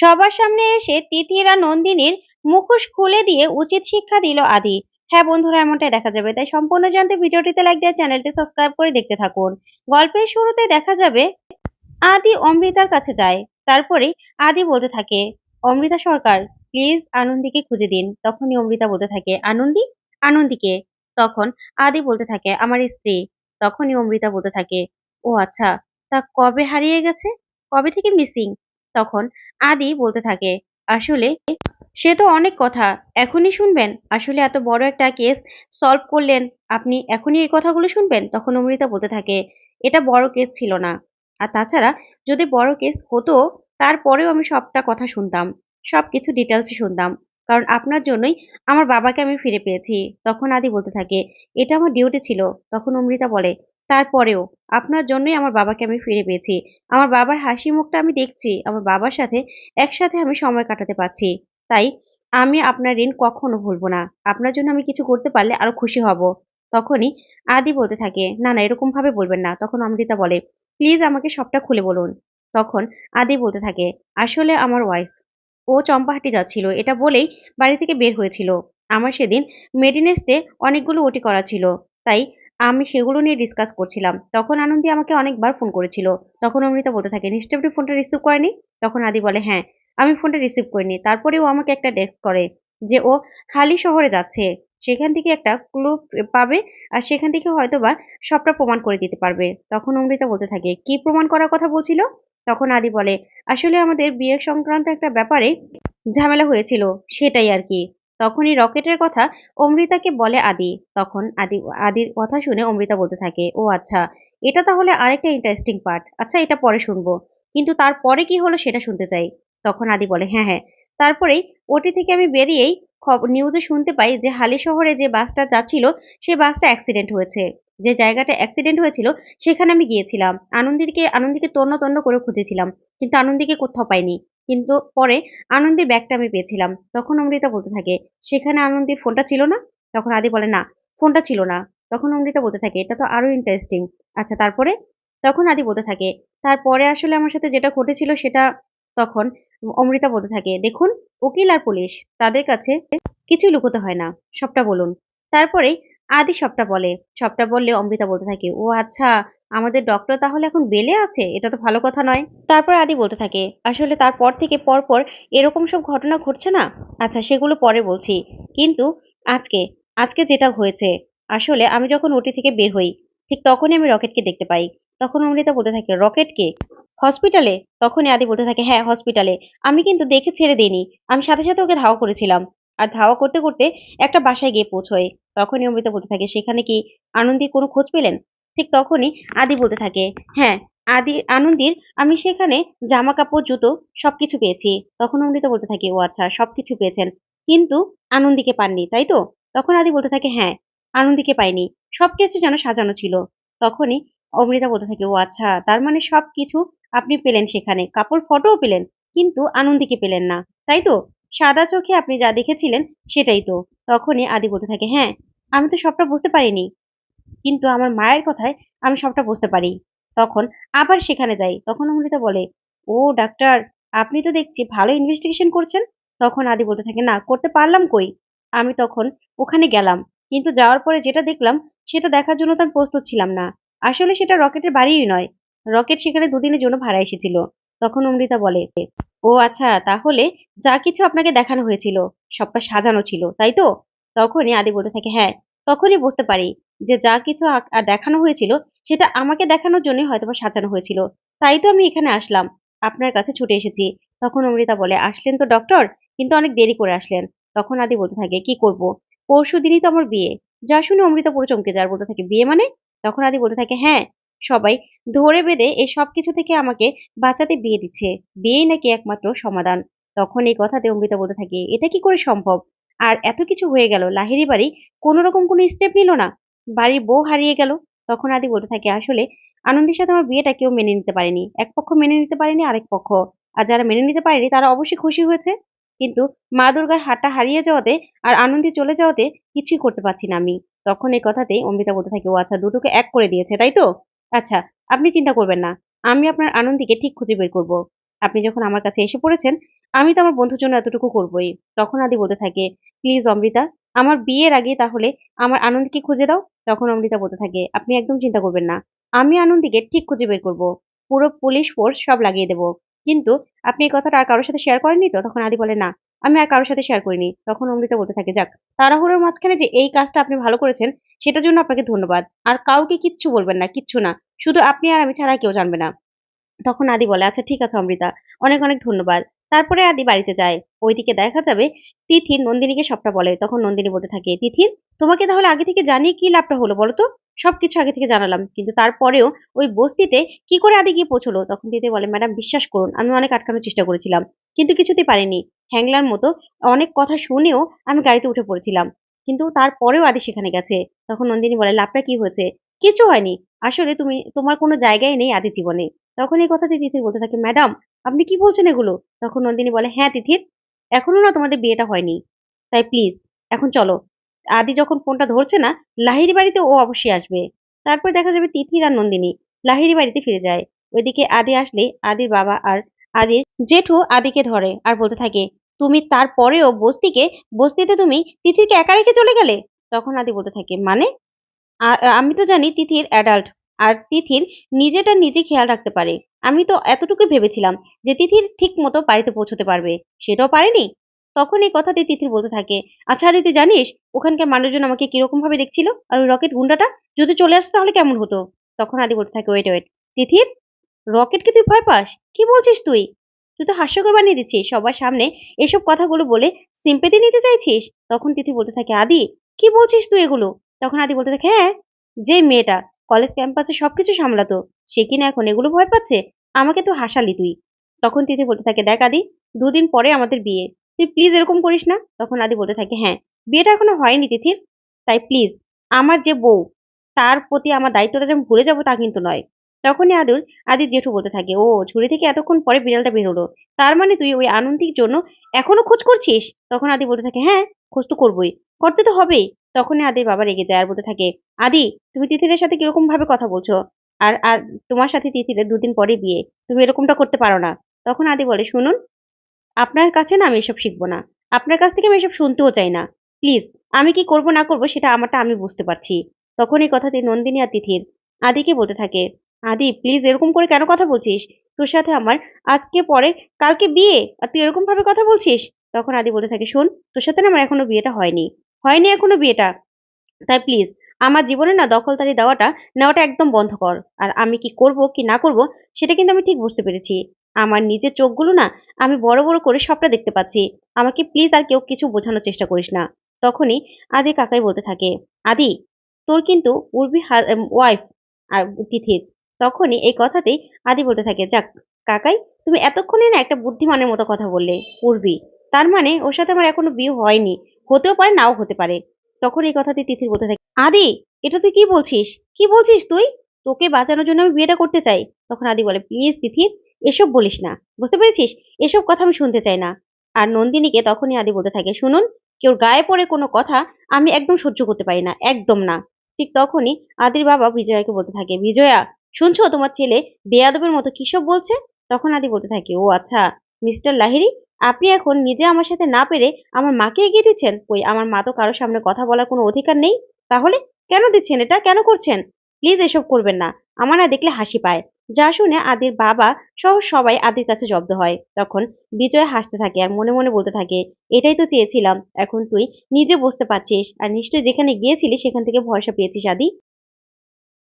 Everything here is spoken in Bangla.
সবার সামনে এসে তিথিরা নন্দিনীর মুখোশ খুলে দিয়ে উচিত শিক্ষা দিল আদি। হ্যাঁ বন্ধুরা, এমনটাই দেখা যাবে। তাই সম্পূর্ণ জানতে ভিডিওটিতে লাইক দিয়ে চ্যানেলটি সাবস্ক্রাইব করে দেখতে থাকুন। গল্পের শুরুতে দেখা যাবে, আদি অমৃতার কাছে যায়। তারপরে আদি বলতে থাকে, অমৃতা সরকার প্লিজ আনন্দীকে খুঁজে দিন। তখনই অমৃতা বলতে থাকে, আনন্দী, আনন্দীকে। তখন আদি বলতে থাকে, আমার স্ত্রী। তখনই অমৃতা বলতে থাকে, ও আচ্ছা তা কবে হারিয়ে গেছে? কবে থেকে মিসিং তখন আদি বলতে থাকে, আসলে সে তো অনেক কথা, এখনই শুনবেন। আসলে এত বড় একটা কেস সলভ করলেন, আপনি এখনই এই কথাগুলো শুনবেন? তখন অমৃতা বলতে থাকে, এটা বড় কেস ছিল না। আর তাছাড়া যদি বড় কেস হতো, তারপরেও আমি সবটা কথা শুনতাম সব কিছু ডিটেলসে শুনতাম। কারণ আপনার জন্যই আমার বাবাকে আমি ফিরে পেয়েছি। তখন আদি বলতে থাকে, এটা আমার ডিউটি ছিল। তখন অমৃতা বলে তারপরেও আপনার জন্যই আমার বাবাকে আমি ফিরে পেয়েছি। আমার বাবার হাসি মুখটা আমি দেখছি, আমার বাবার সাথে, একসাথে আমি সময় কাটাতে পারছি। তাই আমি আপনার ঋণ কখনো ভুলবো না। আপনার জন্য আমি কিছু করতে পারলে আরও খুশি হব। তখনই আদি বলতে থাকে, না না এরকম ভাবে বলবেন না। তখন অমৃতা বলে, প্লিজ আমাকে সবটা খুলে বলুন। তখন আদি বলতে থাকে, আসলে আমার ওয়াইফ ও চম্পাহাটি যাচ্ছিল। এটা বলেই বাড়ি থেকে বের হয়েছিল। আমার সেদিন মেডিনেস্টে অনেকগুলো ওটি করা ছিল। তাই আমি সেগুলো নিয়ে ডিসকাস করছিলাম। তখন আনন্দি আমাকে অনেকবার ফোন করেছিল। তখন অমৃতা বলতে থাকে, নিশ্চয় আপনি ফোনটা রিসিভ করেনি তখন আদি বলে হ্যাঁ আমি ফোনটা রিসিভ করিনি। তারপরে ও আমাকে একটা ডেস্ক করে যে, ও হালি শহরে যাচ্ছে। সেখান থেকে একটা ক্লু পাবে আর সেখান থেকে হয়তো বা সবটা প্রমাণ করে দিতে পারবে। তখন অমৃতা বলতে থাকে, কি প্রমাণ করার কথা বলছিল? তখন আদি বলে, আসলে আমাদের বিয়ে সংক্রান্ত একটা ব্যাপারে ঝামেলা হয়েছিল, সেটাই আর কি। তখনই রকেটের কথা অমৃতাকে বলে আদি। তখন আদি, আদির কথা শুনে অমৃতা বলতে থাকে, ও আচ্ছা এটা তাহলে আরেকটা ইন্টারেস্টিং পার্ট আচ্ছা এটা পরে শুনব। কিন্তু তারপরে কি হলো সেটা শুনতে চাই। তখন আদি বলে হ্যাঁ হ্যাঁ। তারপরেই ওটি থেকে আমি বেরিয়েই খবর নিউজে শুনতে পাই যে হালি শহরে যে বাসটা যাচ্ছিল, সে বাসটা অ্যাক্সিডেন্ট হয়েছে। যে জায়গাটা অ্যাক্সিডেন্ট হয়েছিল, সেখানে আমি গিয়েছিলাম। আনন্দীকে আনন্দীকে তন্ন তন্ন করে খুঁজেছিলাম। কিন্তু আনন্দীকে কোথাও পাইনি। কিন্তু পরে আনন্দের ব্যাগটা আমি পেয়েছিলাম। তখন অমৃতা বলতে থাকে, সেখানে আনন্দের ফোনটা ছিল না? তখন আদি বলে, না, ফোনটা ছিল না। তখন অমৃতা বলতে থাকে, এটা তো আরও ইন্টারেস্টিং আচ্ছা তারপরে? তখন আদি বলতে থাকে, তারপরে আসলে আমার সাথে যেটা ঘটেছিল সেটা তখন? অমৃতা বলতে থাকে, দেখুন, উকিল আর পুলিশ, তাদের কাছে কিছু লুকোতে হয় না, সবটা বলুন। তারপরে আদি সবটা বলে, সবটা বললে অমৃতা বলতে থাকে, ও আচ্ছা আমাদের ডক্টর তাহলে এখন বেলে আছে? এটা তো ভালো কথা নয়। তারপর আদি বলতে থাকে, আসলে তারপর থেকে পরপর এরকম সব ঘটনা ঘটছে না? আচ্ছা সেগুলো পরে বলছি। কিন্তু আজকে আজকে যেটা হয়েছে, আসলে আমি যখন ওটি থেকে বের হই, ঠিক তখনই আমি রকেটকে দেখতে পাই। তখন অমৃতা বলতে থাকে রকেটকে হসপিটালে? তখনই আদি বলতে থাকে হ্যাঁ হসপিটালে। আমি কিন্তু দেখে ছেড়ে দিইনি। আমি সাথে সাথে ওকে ধাওয়া করেছিলাম। আর ধাওয়া করতে করতে একটা বাসায় গিয়ে পৌঁছয় তখনই অমৃতা বলতে থাকে, সেখানে কি আনন্দির কোনো খোঁজ পেলেন? ঠিক তখনই আদি বলতে থাকে হ্যাঁ আদি, আনন্দির, আমি সেখানে জামা কাপড়, জুতো সবকিছু পেয়েছি। তখন অমৃতা বলতে থাকে, ও আচ্ছা সবকিছু পেয়েছেন। কিন্তু আনন্দিকে পাননি, তাই তো? তখন আদি বলতে থাকে হ্যাঁ আনন্দিকে পাইনি। সবকিছু যেন সাজানো ছিল। তখনই অমৃতা বলতে থাকে, ও আচ্ছা তার মানে সবকিছু আপনি পেলেন সেখানে। কাপড়, ফটোও পেলেন, কিন্তু আনন্দিকে পেলেন না, তাই তো? সাদা চোখে আপনি যা দেখেছিলেন সেটাই তো। তখনই আদি বলতে থাকে হ্যাঁ আমি তো সবটা বুঝতে পারিনি। কিন্তু আমার মায়ের কথায় আমি সবটা বুঝতে পারি। তখন আবার সেখানে যাই। তখন অমৃতা বলে, ও ডাক্তার, আপনি তো দেখছি ভালো ইনভেস্টিগেশন করছেন। তখন আদি বলতে থাকে, না, করতে পারলাম কই? আমি তখন ওখানে গেলাম। কিন্তু যাওয়ার পরে যেটা দেখলাম, সেটা দেখার জন্য তো আমি প্রস্তুত ছিলাম না। আসলে সেটা রকেটের বাড়িই নয়। রকেট সেখানে দুদিনের জন্য ভাড়া এসেছিল। তখন অমৃতা বলে, ও আচ্ছা তাহলে যা কিছু আপনাকে দেখানো হয়েছিল, সবটা সাজানো ছিল, তাই তো? তখনই আদি বলতে থাকে হ্যাঁ তখনই বুঝতে পারি। যে যা কিছু দেখানো হয়েছিল, সেটা আমাকে দেখানোর জন্য হয়তো বা সাজানো হয়েছিল। তাই তো আমি এখানে আসলাম। আপনার কাছে ছুটে এসেছি। তখন অমৃতা বলে, আসলেন তো ডক্টর কিন্তু অনেক দেরি করে আসলেন। তখন আদি বলতে থাকে, কি করব? পরশু দিনই তো আমার বিয়ে। যা শুনে অমৃতা পুরো চমকে যার বলতে থাকে, বিয়ে মানে? তখন আদি বলতে থাকে হ্যাঁ সবাই ধরে বেঁধে এই সব কিছু থেকে আমাকে বাঁচাতে বিয়ে দিচ্ছে। বিয়েই নাকি একমাত্র সমাধান। তখন এই কথাতে অমৃতা বলতে থাকে, এটা কি করে সম্ভব? আর এত কিছু হয়ে গেল লাহিরি বাড়ি কোনো রকম কোনো স্টেপ নিল না? বাড়ির বউ হারিয়ে গেল, তখন আদি বলতে থাকে, আসলে আনন্দের সাথে আমার বিয়েটা কেউ মেনে নিতে পারেনি। এক পক্ষ মেনে নিতে পারেনি, আরেক পক্ষ। আর যারা মেনে নিতে পারেনি, তারা অবশ্যই খুশি হয়েছে। কিন্তু মা দুর্গার হাটটা হারিয়ে যাওয়াতে আর আনন্দে চলে যাওয়াতে কিছুই করতে পারছি না আমি। তখন এই কথাতেই অমৃতা বলতে থাকে, ও আচ্ছা দুটোকে এক করে দিয়েছে, তাই তো? আচ্ছা আপনি চিন্তা করবেন না, আমি আপনার আনন্দীকে ঠিক খুঁজে বের করব। আপনি যখন আমার কাছে এসে পড়েছেন, আমি তো আমার বন্ধুর জন্য এতটুকু করবোই। তখন আদি বলতে থাকে, প্লিজ অমৃতা আমার বিয়ের আগে তাহলে আমার আনন্দকে খুঁজে দাও, তখন অমৃতা বলতে থাকে, আপনি একদম চিন্তা করবেন না। আমি আনন্দীকে ঠিক খুঁজে বের করব। পুরো পুলিশ ফোর্স সব লাগিয়ে দেবো। কিন্তু আপনি এই কথাটা আর কারোর সাথে শেয়ার করেননি তো? তখন আদি বলে, না, আমি আর কারোর সাথে শেয়ার করিনি। তখন অমৃতা বলতে থাকে, যাক, তাড়াহুড়োর মাঝখানে যে এই কাজটা আপনি ভালো করেছেন, সেটার জন্য আপনাকে ধন্যবাদ। আর কাউকে কিচ্ছু বলবেন না, কিচ্ছু না। শুধু আপনি আর আমি ছাড়া কেউ জানবে না। তখন আদি বলে আচ্ছা ঠিক আছে অমৃতা। অনেক অনেক ধন্যবাদ। তারপরে আদি বাড়িতে যায়। ওইদিকে দেখা যাবে তিথির নন্দিনীকে সবটা বলে। তখন নন্দিনী বলতে থাকে, তিথির, তোমাকে তাহলে আগে থেকে জানিয়ে কি লাভটা হলো বলো তো? সবকিছু আগে থেকে জানালাম। কিন্তু তারপরেও ওই বস্তিতে কি করে আদি গিয়ে পৌঁছলো? তখন তিথি বলে, ম্যাডাম, বিশ্বাস করুন, আমি অনেক আটকানোর চেষ্টা করেছিলাম। কিন্তু কিছুতে পারিনি। হ্যাংলার মতো অনেক কথা শুনেও আমি গাড়িতে উঠে পড়েছিলাম। কিন্তু তারপরেও আদি সেখানে গেছে। তখন নন্দিনী বলে, লাভটা কি হয়েছে? কিছু হয়নি। আসলে তুমি, তোমার কোনো জায়গায় নেই আদি জীবনে। তখন এই কথাতে তিথি বলতে থাকে, ম্যাডাম আপনি কি বলছেন এগুলো? তখন নন্দিনী বলে হ্যাঁ তিথির এখনও না তোমাদের বিয়েটা হয়নি। তাই প্লিজ এখন চলো। আদি যখন ফোনটা ধরছে না লাহিরি বাড়িতে ও অবশ্যই আসবে। তারপর দেখা যাবে তিথির আর নন্দিনী। লাহিরি বাড়িতে ফিরে যায়। ওইদিকে আদি আসলে আদির বাবা আর আদির জেঠু আদিকে ধরে আর বলতে থাকে, তুমি তারপরেও বস্তিকে, বস্তিতে তুমি তিথিরকে একা রেখে চলে গেলে? তখন আদি বলতে থাকে মানে? আমি তো জানি তিথির অ্যাডাল্ট আর তিথির নিজেটা নিজে খেয়াল রাখতে পারে। আমি তো এতটুকু ভেবেছিলাম যে তিথির ঠিক মতো বাড়িতে পৌঁছতে পারবে। সেটাও পারেনি? তখন এই কথাতে তিথির বলতে থাকে আচ্ছা আদি তুই জানিস ওখানকার মানুষজন আমাকে কীরকম ভাবে দেখছিল? আর ওই রকেট গুন্ডাটা যদি চলে আসতো তাহলে কেমন হতো? তখন আদি বলতে থাকে, ওয়েট ওয়েট, তিথির? রকেটকে তুই ভয় পাস? কি বলছিস তুই? তুই তো হাস্যকর বানিয়ে দিচ্ছিস। সবার সামনে এসব কথাগুলো বলে সিম্পেতি নিতে চাইছিস? তখন তিথি বলতে থাকে, আদি, কি বলছিস তুই এগুলো? তখন আদি বলতে থাকে হ্যাঁ যে মেয়েটা কলেজ ক্যাম্পাসে সবকিছু সামলাতো। সে কিনা এখন এগুলো ভয় পাচ্ছে? আমাকে তো হাসালি তুই। তখন তিথি বলতে থাকে, দেখ আদি, দুদিন পরে আমাদের বিয়ে। তুই প্লিজ এরকম করিস না? তখন আদি বলতে থাকে হ্যাঁ বিয়েটা এখনও হয়নি তিথির। তাই প্লিজ আমার যে বউ, তার প্রতি আমার দায়িত্বটা যেমন ভুলে যাব তা কিন্তু নয়। তখনই আদুর, আদি জেঠু বলতে থাকে, ও, ঝুড়ি থেকে এতক্ষণ পরে বিড়ালটা বেরোলো তার মানে তুই ওই আনন্দির জন্য এখনও খোঁজ করছিস? তখন আদি বলতে থাকে হ্যাঁ খোঁজ তো করবোই। করতে তো হবেই। তখনই আদির বাবা রেগে যায় আর বলতে থাকে, আদি, তুমি তিথিরের সাথে কীরকম ভাবে কথা বলছো? আর তোমার সাথে তিথিরের দুদিন পরে বিয়ে, তুমি এরকমটা করতে পারো না। তখন আদি বলে, শুনুন, আপনার কাছে না আমি এসব শিখব না। আপনার কাছ থেকে আমি এসব শুনতেও চাই না। প্লিজ, আমি কি করব না করব সেটা আমারটা আমি বুঝতে পারছি। তখন এই কথাতে নন্দিনী আর তিথির আদিকে বলতে থাকে, আদি, প্লিজ এরকম করে কেন কথা বলছিস? তোর সাথে আমার আজকে পরে, কালকে বিয়ে, আর তুই এরকম ভাবে কথা বলছিস? তখন আদি বলতে থাকে, শোন, তোর সাথে না আমার এখনও বিয়েটা হয়নি। হয়নি এখনও বিয়েটা। তাই প্লিজ আমার জীবনে না দখলদারি দেওয়াটা, নেওয়াটা একদম বন্ধ কর। আর আমি কি করব, কি না করব, সেটা কিন্তু আমি ঠিক বুঝতে পেরেছি। আমার নিজের চোখগুলো না আমি বড় বড় করে সবটা দেখতে পাচ্ছি। আমাকে প্লিজ আর কেউ কিছু বোঝানোর চেষ্টা করিস না। তখনই আদি কাকাই বলতে থাকে, আদি, তোর কিন্তু উর্বি ওয়াইফ তিথির। তখনই এই কথাতেই আদি বলতে থাকে, যাক, কাকাই, তুমি এতক্ষণে না একটা বুদ্ধিমানের মতো কথা বললে, উর্বি। তার মানে ওর সাথে আমার এখনও বিয়ে হয়নি। হতেও পারে, নাও হতে পারে। তখন এই কথাতে তিথির বলতে থাকে, আদি, এটা তুই কি বলছিস? কি বলছিস তুই? তোকে বাঁচানোর জন্য আমি বিয়েটা করতে চাই। তখন আদি বলে, প্লিজ তিথির এসব বলিস না। বুঝতে পেরেছিস? এসব কথা আমি শুনতে চাই না। আর নন্দিনীকে তখনই আদি বলতে থাকে, শুনুন, কেউ গায়ে পড়ে কোনো কথা আমি একদম সহ্য করতে পারি না, একদম না। ঠিক তখনই আদির বাবা বিজয়াকে বলতে থাকে, বিজয়া, শুনছো? তোমার ছেলে বেয়াদবের মতো কিসব বলছে? তখন আদি বলতে থাকে, ও আচ্ছা মিস্টার লাহিরি আপনি এখন নিজে আমার সাথে না পেরে আমার মাকে এগিয়ে দিচ্ছেন? কই, আমার মা তো কারোর সামনে কথা বলার কোনো অধিকার নেই। তাহলে কেন দিচ্ছেন এটা? কেন করছেন? প্লিজ এসব করবেন না। আমার না দেখলে হাসি পায়। যা শুনে আদির বাবা সহ সবাই আদির কাছে জব্দ হয়। তখন বিজয় হাসতে থাকে আর মনে মনে বলতে থাকে, এটাই তো চেয়েছিলাম। এখন তুই নিজে বসতে পারছিস। আর নিশ্চয়ই যেখানে গিয়েছিলি সেখান থেকে ভরসা পেয়েছিস, আদি?